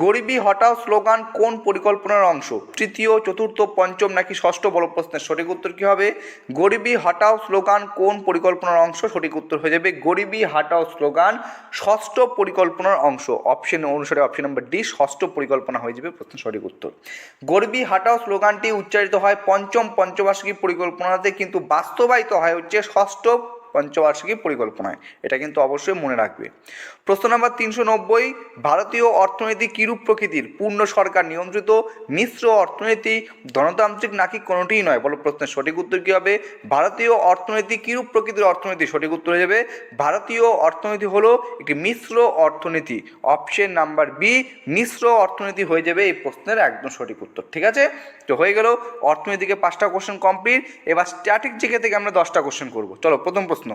গরিবি হটাও স্লোগান কোন পরিকল্পনার অংশ? তৃতীয়, চতুর্থ, পঞ্চম নাকি ষষ্ঠ বড় প্রশ্নের সঠিক উত্তর কী হবে? গরিবি হটাও স্লোগান কোন পরিকল্পনার অংশ? সঠিক উত্তর হয়ে যাবে গরিবি হটাও স্লোগান ষষ্ঠ পরিকল্পনার অংশ। অপশন অনুসারে অপশন নাম্বার ডি, ষষ্ঠ পরিকল্পনা হয়ে যাবে প্রশ্নের সঠিক উত্তর। গরিবি হটাও স্লোগানটি উচ্চারিত হয় পঞ্চম পঞ্চবার্ষিকী পরিকল্পনাতে, কিন্তু বাস্তবায়িত হয় হচ্ছে ষষ্ঠ পঞ্চবার্ষিকী পরিকল্পনায়। এটা কিন্তু অবশ্যই মনে রাখবে। প্রশ্ন নাম্বার তিনশো নব্বই, ভারতীয় অর্থনীতি কিরূপ প্রকৃতির? পূর্ণ সরকার নিয়ন্ত্রিত, মিশ্র অর্থনীতি গণতান্ত্রিক নাকি কোনোটিই নয়? বলো প্রশ্নের সঠিক উত্তর কী হবে? ভারতীয় অর্থনীতি কিরূপ প্রকৃতির অর্থনীতি? সঠিক উত্তর হয়ে যাবে, ভারতীয় অর্থনীতি হলো একটি মিশ্র অর্থনীতি। অপশন নাম্বার বি, মিশ্র অর্থনীতি হয়ে যাবে এই প্রশ্নের একদম সঠিক উত্তর। ঠিক আছে? তো হয়ে গেল, অর্থনীতিকে পাঁচটা কোশ্চেন কমপ্লিট এবার স্ট্যাটিক জিকে থেকে আমরা দশটা কোশ্চেন করব। চলো, প্রথম প্রশ্ন।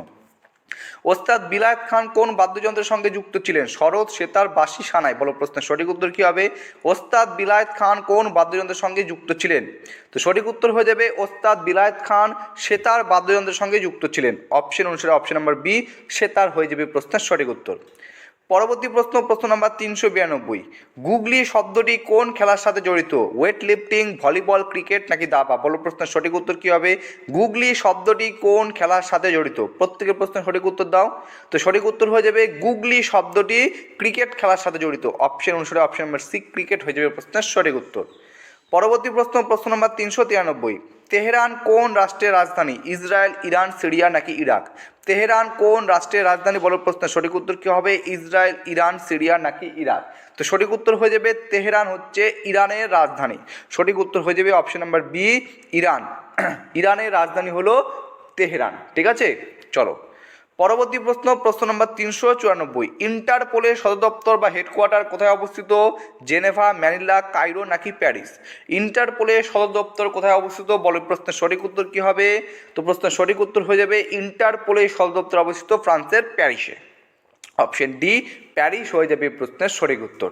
ওস্তাদ বিলায়ত খান কোন বাদ্যযন্ত্রের সঙ্গে যুক্ত ছিলেন? শরৎ সেতার বাসি সানাই। বলো প্রশ্নের সঠিক উত্তর কী হবে? ওস্তাদ বিলায়ত খান কোন বাদ্যযন্ত্রের সঙ্গে যুক্ত ছিলেন? তো সঠিক উত্তর হয়ে যাবে ওস্তাদ বিলায়ত খান সেতার, বাদ্যযন্ত্রের সঙ্গে যুক্ত ছিলেন। অপশন অনুসারে অপশন নাম্বার বি, সেতার হয়ে যাবে প্রশ্নের সঠিক উত্তর। পরবর্তী প্রশ্ন প্রশ্ন নাম্বার তিনশো বিরানব্বই। গুগলি শব্দটি কোন খেলার সাথে জড়িত? ওয়েট লিফটিং ভলিবল ক্রিকেট নাকি দাবা বলো প্রশ্নের সঠিক উত্তর কী হবে? গুগলি শব্দটি কোন খেলার সাথে জড়িত? প্রত্যেকের প্রশ্নের সঠিক উত্তর দাও। তো সঠিক উত্তর হয়ে যাবে গুগলি শব্দটি ক্রিকেট খেলার সাথে জড়িত। অপশন অনুসারে অপশন নাম্বার সি ক্রিকেট হয়ে যাবে প্রশ্নের সঠিক উত্তর। পরবর্তী প্রশ্ন প্রশ্ন নম্বর তিনশো তিরানব্বই। তেহরান কোন রাষ্ট্রের রাজধানী? ইসরায়েল, ইরান, সিরিয়া নাকি ইরাক? তেহরান কোন রাষ্ট্রের রাজধানী বলো প্রশ্ন। সঠিক উত্তর কী হবে? ইসরায়েল, ইরান, সিরিয়া নাকি ইরাক? তো সঠিক উত্তর হয়ে যাবে তেহরান হচ্ছে ইরানের রাজধানী। সঠিক উত্তর হয়ে যাবে অপশন নাম্বার বি, ইরান। ইরানের রাজধানী হলো তেহরান। ঠিক আছে? চলো। পরবর্তী প্রশ্ন প্রশ্ন নম্বর তিনশো চুরানব্বই। ইন্টারপোলের সদর দপ্তর বা হেডকোয়ার্টার কোথায় অবস্থিত? জেনেভা, ম্যানিলা, কাইরো নাকি প্যারিস? ইন্টারপোলের সদর দপ্তর কোথায় অবস্থিত? বলে প্রশ্নের সঠিক উত্তর কী হবে? তো প্রশ্নের সঠিক উত্তর হয়ে যাবে ইন্টারপোলের সদর দপ্তর অবস্থিত ফ্রান্সের প্যারিসে। অপশন ডি, প্যারিস হয়ে যাবে প্রশ্নের সঠিক উত্তর।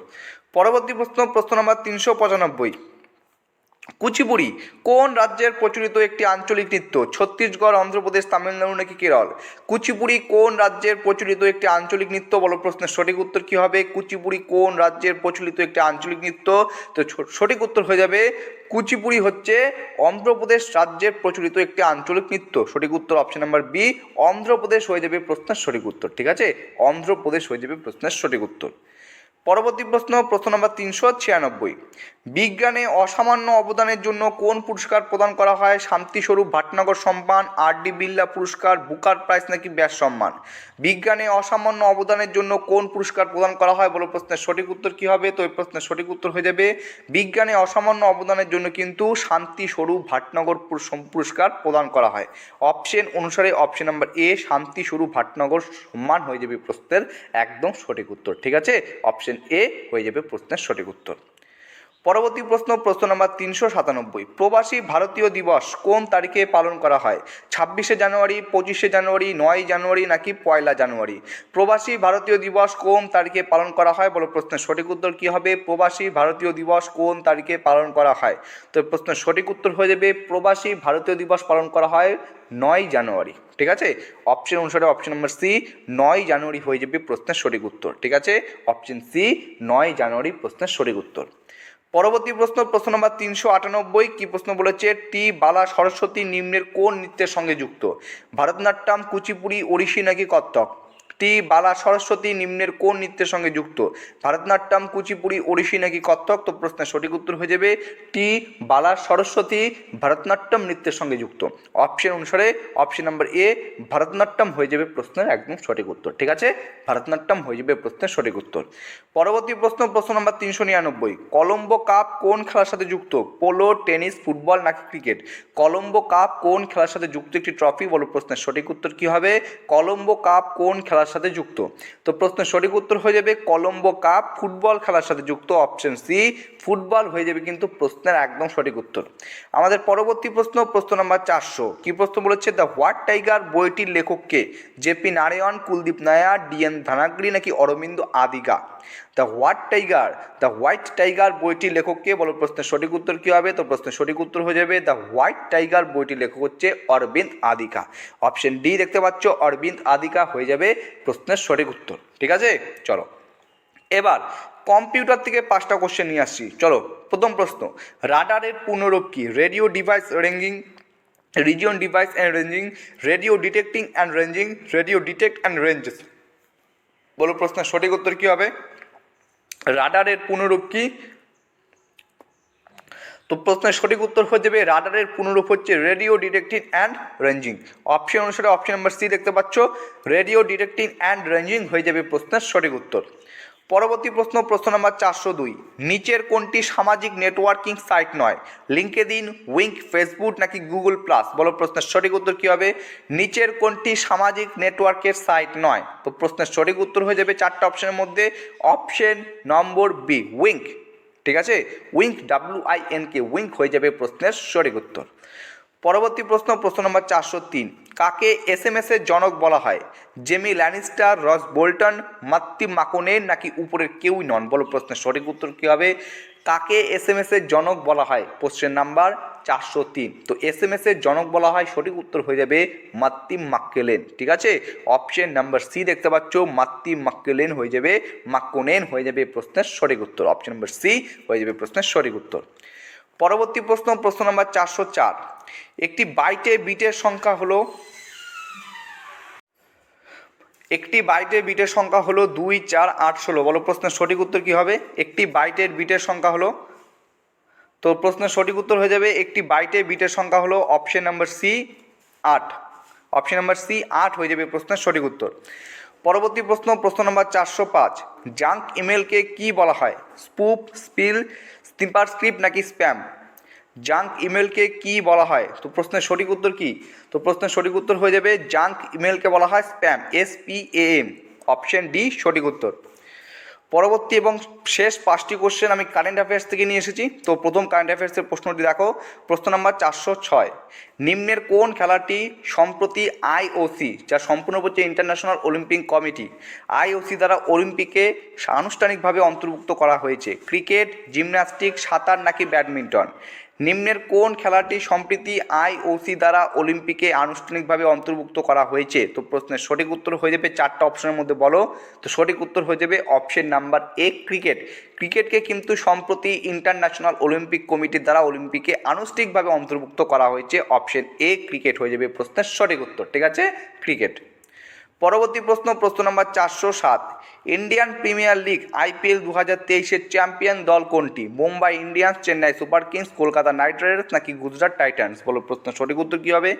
পরবর্তী প্রশ্ন প্রশ্ন নম্বর তিনশো পঁচানব্বই। কুচিপুড়ি, কোন রাজ্যের প্রচলিত একটি আঞ্চলিক নৃত্য? ছত্তিশগড়, অন্ধ্রপ্রদেশ, তামিলনাড়ু নাকি কেরল? কুচিপুড়ি, কোন রাজ্যের প্রচলিত একটি আঞ্চলিক নৃত্য? বলো প্রশ্নের সঠিক উত্তর কী হবে? কুচিপুড়ি, কোন রাজ্যের প্রচলিত একটি আঞ্চলিক নৃত্য? তো সঠিক উত্তর হয়ে যাবে, কুচিপুড়ি হচ্ছে অন্ধ্রপ্রদেশ রাজ্যের প্রচলিত একটি আঞ্চলিক নৃত্য। সঠিক উত্তর অপশন নাম্বার বি অন্ধ্রপ্রদেশ হয়ে যাবে প্রশ্নের সঠিক উত্তর, ঠিক আছে? অন্ধ্রপ্রদেশ হয়ে যাবে প্রশ্নের সঠিক উত্তর। পরবর্তী প্রশ্ন প্রশ্ন নম্বর তিনশো ছিয়ানব্বই। বিজ্ঞানে অসামান্য অবদানের জন্য কোন পুরস্কার প্রদান করা হয়? শান্তিস্বরূপ, ভাটনগর সম্মান আর ডি বিল্লা পুরস্কার, বুকার প্রাইজ নাকি ব্যাস সম্মান? বিজ্ঞানে অসামান্য অবদানের জন্য কোন পুরস্কার প্রদান করা হয় বলো প্রশ্নের সঠিক উত্তর কী হবে? তো এই প্রশ্নের সঠিক উত্তর হয়ে যাবে, বিজ্ঞানে অসামান্য অবদানের জন্য কিন্তু শান্তিস্বরূপ, ভাটনগর পুরস্কার প্রদান করা হয়। অপশন অনুসারে option number A, Shanti Swarup, Bhatnagar সম্মান হয়ে যাবে প্রশ্নের একদম সঠিক উত্তর। ঠিক আছে? অপশন এ হয়ে যাবে প্রশ্নের সঠিক উত্তর। পরবর্তী প্রশ্ন প্রশ্ন নম্বর তিনশো সাতানব্বই। প্রবাসী ভারতীয় দিবস কোন তারিখে পালন করা হয়? ছাব্বিশে জানুয়ারি, পঁচিশে জানুয়ারি নয় জানুয়ারি নাকি পয়লা জানুয়ারি? প্রবাসী ভারতীয় দিবস কোন তারিখে পালন করা হয় বলো প্রশ্নের সঠিক উত্তর কী হবে? প্রবাসী ভারতীয় দিবস কোন তারিখে পালন করা হয়? তো প্রশ্নের সঠিক উত্তর হয়ে যাবে, প্রবাসী ভারতীয় দিবস পালন করা হয় নয় জানুয়ারি, ঠিক আছে? অপশন অনুসারে অপশন নম্বর সি নয় জানুয়ারি হয়ে যাবে প্রশ্নের সঠিক উত্তর, ঠিক আছে? অপশন সি নয় জানুয়ারি প্রশ্নের সঠিক উত্তর। পরবর্তী প্রশ্ন প্রশ্ন নম্বর তিনশো আটানব্বই, কি প্রশ্ন বলেছে? টি, বালা সরস্বতী নিম্নের কোন নৃত্যের সঙ্গে যুক্ত? ভারতনাট্যম, কুচিপুড়ি, ওড়িশি নাকি কত্থক? টি বালা সরস্বতী নিম্নের কোন নৃত্যের সঙ্গে যুক্ত? ভারতনাট্যম, কুচিপুড়ি, ওড়িশি নাকি কত্থক? তো প্রশ্নের সঠিক উত্তর হয়ে যাবে টি বালা সরস্বতী ভারতনাট্যম নৃত্যের সঙ্গে যুক্ত। অপশন অনুসারে অপশন নাম্বার এ ভারতনাট্যম হয়ে যাবে প্রশ্নের একদম সঠিক উত্তর। ঠিক আছে? ভারতনাট্যম হয়ে যাবে প্রশ্নের সঠিক উত্তর। পরবর্তী প্রশ্ন প্রশ্ন নম্বর তিনশো নিরানব্বই। কলম্বো কাপ কোন খেলার সাথে যুক্ত? পোলো, টেনিস, ফুটবল নাকি ক্রিকেট? কলম্বো কাপ কোন খেলার সাথে যুক্ত একটি ট্রফি? বলো প্রশ্নের সঠিক উত্তর কি হবে? কলম্বো কাপ কোন খেলার সাথে যুক্ত। তো প্রশ্নের সঠিক উত্তর হয়ে যাবে কলম্বো কাপ। ফুটবল খেলার সাথে যুক্ত অপশন সি ফুটবল হয়ে যাবে কিন্তু প্রশ্নের একদম সঠিক উত্তর। আমাদের পরবর্তী প্রশ্ন প্রশ্ন নাম্বার চারশো। কি প্রশ্ন বলেছে? দ্য হোয়াট টাইগার বইটির লেখককে জেপি নারায়ণ, কুলদীপ নায়ার ডিএন ধানাগড়ি নাকি Aravind Adiga? The what tiger the white tiger বইটির লেখককে বলো প্রশ্নের সঠিক উত্তর কী হবে? তো প্রশ্নের সঠিক উত্তর হয়ে যাবে দ্য হোয়াইট টাইগার বইটির লেখক হচ্ছে অরবিন্দ আদিকা অপশন ডি দেখতে পাচ্ছ, অরবিন্দ আদিকা হয়ে যাবে প্রশ্নের সঠিক উত্তর। ঠিক আছে? চলো। এবার কম্পিউটার থেকে পাঁচটা কোশ্চেন নিয়ে আসছি। চলো, প্রথম প্রশ্ন। রাডারের পূর্ণরূপ কি? Radio device ranging region device and ranging radio detecting and ranging radio detect and ranges বলো প্রশ্নের সঠিক উত্তর কী হবে? রাডারের পুনরূপ কি? তো প্রশ্নের সঠিক উত্তর হয়ে যাবে রাডারের পুনরূপ হচ্ছে radio detecting and ranging. Option অনুসারে অপশন নাম্বার সি দেখতে পাচ্ছ। রেডিও ডিটেক্টিং অ্যান্ড রেঞ্জিং হয়ে যাবে প্রশ্নের সঠিক উত্তর। পরবর্তী প্রশ্ন প্রশ্ন নাম্বার চারশো দুই। নিচের কোনটি সামাজিক নেটওয়ার্কিং সাইট নয়? লিঙ্কেদিন উইঙ্ক ফেসবুক নাকি গুগল প্লাস বলো প্রশ্নের সঠিক উত্তর কী হবে? নিচের কোনটি সামাজিক নেটওয়ার্কের সাইট নয়? তো প্রশ্নের সঠিক উত্তর হয়ে যাবে চারটা অপশনের মধ্যে। অপশন নম্বর বি উইঙ্ক ঠিক আছে? Wink W I N K wink হয়ে যাবে প্রশ্নের সঠিক উত্তর। পরবর্তী প্রশ্ন প্রশ্ন নম্বর চারশো তিন। কাকে এস এম এসের জনক বলা হয়? জেমি ল্যানিস্টার রস বোল্টন মাত্তি মাকনের নাকি উপরের কেউই নন? বলো প্রশ্নের সঠিক উত্তর কী হবে? কাকে এস এম এসের জনক বলা হয়? প্রশ্নের নাম্বার চারশো তিন। তো এস এম এস এর জনক বলা হয়, সঠিক উত্তর হয়ে যাবে মাত্তি মাক্কেলেন ঠিক আছে? অপশন নাম্বার সি দেখতে পাচ্ছ মাত্তি মাক্কেলেন হয়ে যাবে, মাক্কোনেন হয়ে যাবে প্রশ্নের সঠিক উত্তর। অপশন নাম্বার সি হয়ে যাবে প্রশ্নের সঠিক উত্তর। পরবর্তী প্রশ্ন প্রশ্ন নাম্বার চারশো চার। একটি বাইটে বিটের সংখ্যা হলো একটি বাইটের বিটের সংখ্যা হলো দুই চার আট ষোলো। বলো প্রশ্নের সঠিক উত্তর কী হবে? একটি বাইটের বিটের সংখ্যা হলো তো প্রশ্নের সঠিক উত্তর হয়ে যাবে একটি বাইটের বিটের সংখ্যা হলো অপশন নাম্বার সি আট। অপশন নাম্বার সি আট হয়ে যাবে প্রশ্নের সঠিক উত্তর। পরবর্তী প্রশ্ন প্রশ্ন নম্বর চারশো পাঁচ। জাঙ্ক ইমেলকে কি বলা হয়? স্পুপ স্পিল স্টিম্পার স্ক্রিপ্ট নাকি স্প্যাম জাঙ্ক ইমেলকে কি বলা হয়? তো প্রশ্নের সঠিক উত্তর কি? তো প্রশ্নের সঠিক উত্তর হয়ে যাবে জাঙ্ক ইমেলকে বলা হয় spam S P A M option D সঠিক উত্তর। পরবর্তী এবং শেষ পাঁচটি কোশ্চেন আমি কারেন্ট অ্যাফেয়ার্স থেকে নিয়ে এসেছি। তো প্রথম কারেন্ট অ্যাফেয়ার্সের প্রশ্নটি দেখো। প্রশ্ন নাম্বার চারশো ছয়। নিম্নের কোন খেলাটি সম্প্রতি আইওসি যা সম্পূর্ণ হচ্ছে ইন্টারন্যাশনাল অলিম্পিক কমিটি আইওসি দ্বারা অলিম্পিকে আনুষ্ঠানিকভাবে অন্তর্ভুক্ত করা হয়েছে? ক্রিকেট জিমন্যাস্টিক সাঁতার নাকি ব্যাডমিন্টন নিম্নের কোন খেলাটি সম্প্রতি আইওসি দ্বারা অলিম্পিকে আনুষ্ঠানিকভাবে অন্তর্ভুক্ত করা হয়েছে? তো প্রশ্নের সঠিক উত্তর হয়ে যাবে চারটা অপশনের মধ্যে বলো। তো সঠিক উত্তর হয়ে যাবে অপশন নাম্বার এ ক্রিকেট। ক্রিকেটকে কিন্তু সম্প্রতি ইন্টারন্যাশনাল অলিম্পিক কমিটির দ্বারা অলিম্পিকে আনুষ্ঠানিকভাবে অন্তর্ভুক্ত করা হয়েছে। অপশন এ ক্রিকেট হয়ে যাবে প্রশ্নের সঠিক উত্তর। ঠিক আছে? ক্রিকেট। পরবর্তী প্রশ্ন প্রশ্ন নম্বর চারশো সাত। ইন্ডিয়ান প্রিমিয়ার লিগ, আইপিএল দু হাজার তেইশের চ্যাম্পিয়ন দল কোনটি? Mumbai Indians, Chennai super kings, Kolkata knight riders নাকি গুজরাট টাইটান্স? বলো প্রশ্ন, সঠিক উত্তর কী হবে?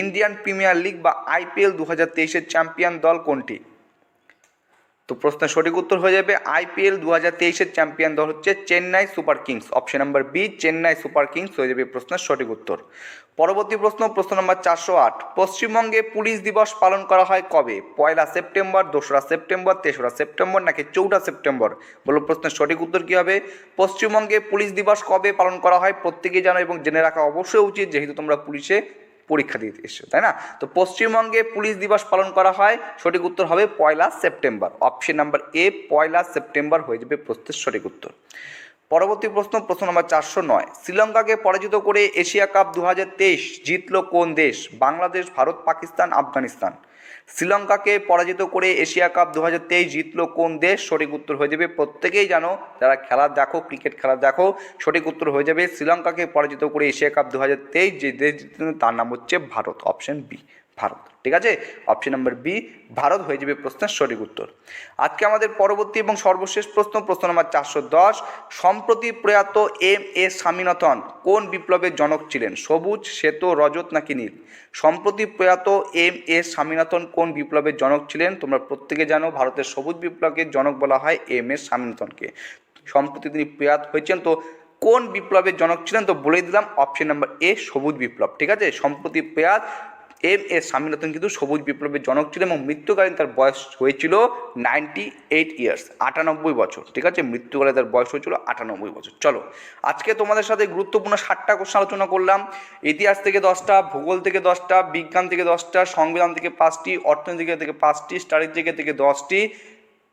ইন্ডিয়ান প্রিমিয়ার লিগ বা আইপিএল দু হাজার তেইশের চ্যাম্পিয়ন দল কোনটি? তো প্রশ্নের সঠিক উত্তর হয়ে যাবে, আইপিএল দু হাজার তেইশের চ্যাম্পিয়ন দল হচ্ছে Chennai super kings. Option number B, Chennai super kings হয়ে যাবে প্রশ্নের সঠিক উত্তর। পরবর্তী প্রশ্ন প্রশ্ন নম্বর চারশো আট। পশ্চিমবঙ্গে পুলিশ দিবস পালন করা হয় কবে? পয়লা সেপ্টেম্বর, দোসরা সেপ্টেম্বর, তেসরা সেপ্টেম্বর নাকি চৌঠা সেপ্টেম্বর? বলো প্রশ্নের সঠিক উত্তর কী হবে? পশ্চিমবঙ্গে পুলিশ দিবস কবে পালন করা হয় প্রত্যেকেই জানো এবং জেনে রাখা অবশ্যই উচিত, যেহেতু তোমরা পুলিশে পরীক্ষা দিতে এসছো, তাই না? তো পশ্চিমবঙ্গে পুলিশ দিবস পালন করা হয়, সঠিক উত্তর হবে পয়লা সেপ্টেম্বর। অপশন নাম্বার এ, পয়লা সেপ্টেম্বর হয়ে যাবে প্রশ্নের সঠিক উত্তর। পরবর্তী প্রশ্ন প্রশ্ন নম্বর চারশো নয়। শ্রীলঙ্কাকে পরাজিত করে এশিয়া কাপ দু হাজার তেইশ জিতল কোন দেশ? বাংলাদেশ, ভারত, পাকিস্তান, আফগানিস্তান। শ্রীলঙ্কাকে পরাজিত করে এশিয়া কাপ দু হাজার তেইশ জিতলো কোন দেশ? সঠিক উত্তর হয়ে যাবে প্রত্যেকেই জানো। যারা খেলা দেখো, ক্রিকেট খেলা দেখো, সঠিক উত্তর হয়ে যাবে শ্রীলঙ্কাকে পরাজিত করে এশিয়া কাপ দু হাজার তেইশ যে দেশ জিতল তার নাম হচ্ছে ভারত, অপশন বি। ভারত। ঠিক আছে? অপশন নাম্বার বি ভারত হয়ে যাবে প্রশ্নের সঠিক উত্তর। আজকে আমাদের পরবর্তী এবং সর্বশেষ প্রশ্ন প্রশ্ন নম্বর চারশো দশ। সম্প্রতি প্রয়াত এম এ স্বামীনাথন কোন বিপ্লবের জনক ছিলেন? সবুজ, শ্বেত, রজত নাকি নীল? সম্প্রতি প্রয়াত এম এ স্বামীনাথন কোন বিপ্লবের জনক ছিলেন? তোমরা প্রত্যেকে জানো, ভারতের সবুজ বিপ্লবের জনক বলা হয় এম এ স্বামীনাথনকে। সম্প্রতি তিনি প্রয়াত হয়েছেন, তো কোন বিপ্লবের জনক ছিলেন? তো বলে দিলাম অপশন নাম্বার এ সবুজ বিপ্লব। ঠিক আছে? সম্প্রতি প্রয়াত এম এস স্বামীনাথন কিন্তু সবুজ বিপ্লবের জনক ছিল এবং মৃত্যুকালীন তার বয়স হয়েছিল নাইনটি এইট ইয়ার্স আটানব্বই বছর, ঠিক আছে? মৃত্যুকালে তার বয়স হয়েছিল আটানব্বই বছর। চলো, আজকে তোমাদের সাথে গুরুত্বপূর্ণ ষাটটা কোশ্চেন আলোচনা করলাম। ইতিহাস থেকে দশটা, ভূগোল থেকে দশটা, বিজ্ঞান থেকে দশটা, সংবিধান থেকে পাঁচটি, অর্থনীতি থেকে পাঁচটি থেকে থেকে দশটি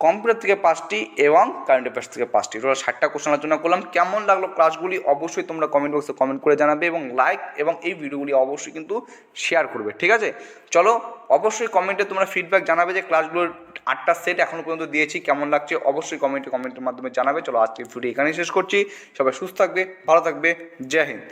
কম্পিউটার থেকে পাঁচটি এবং কারেন্ট অ্যাফেয়ার্স থেকে পাঁচটি। টোটাল ষাটটা কোশ্চেন আলোচনা করলাম। কেমন লাগল ক্লাসগুলি অবশ্যই তোমরা কমেন্ট বক্সে কমেন্ট করে জানাবে এবং লাইক এবং এই ভিডিওগুলি অবশ্যই কিন্তু শেয়ার করবে, ঠিক আছে? চলো, অবশ্যই কমেন্টে তোমরা ফিডব্যাক জানাবে যে ক্লাসগুলোর আটটা সেট এখনও পর্যন্ত দিয়েছি, কেমন লাগছে? অবশ্যই কমেন্টে কমেন্টের মাধ্যমে জানাবে। চলো আজকে ভিডিও এখানেই শেষ করছি। সবাই সুস্থ থাকবে, ভালো থাকবে। জয় হিন্দ।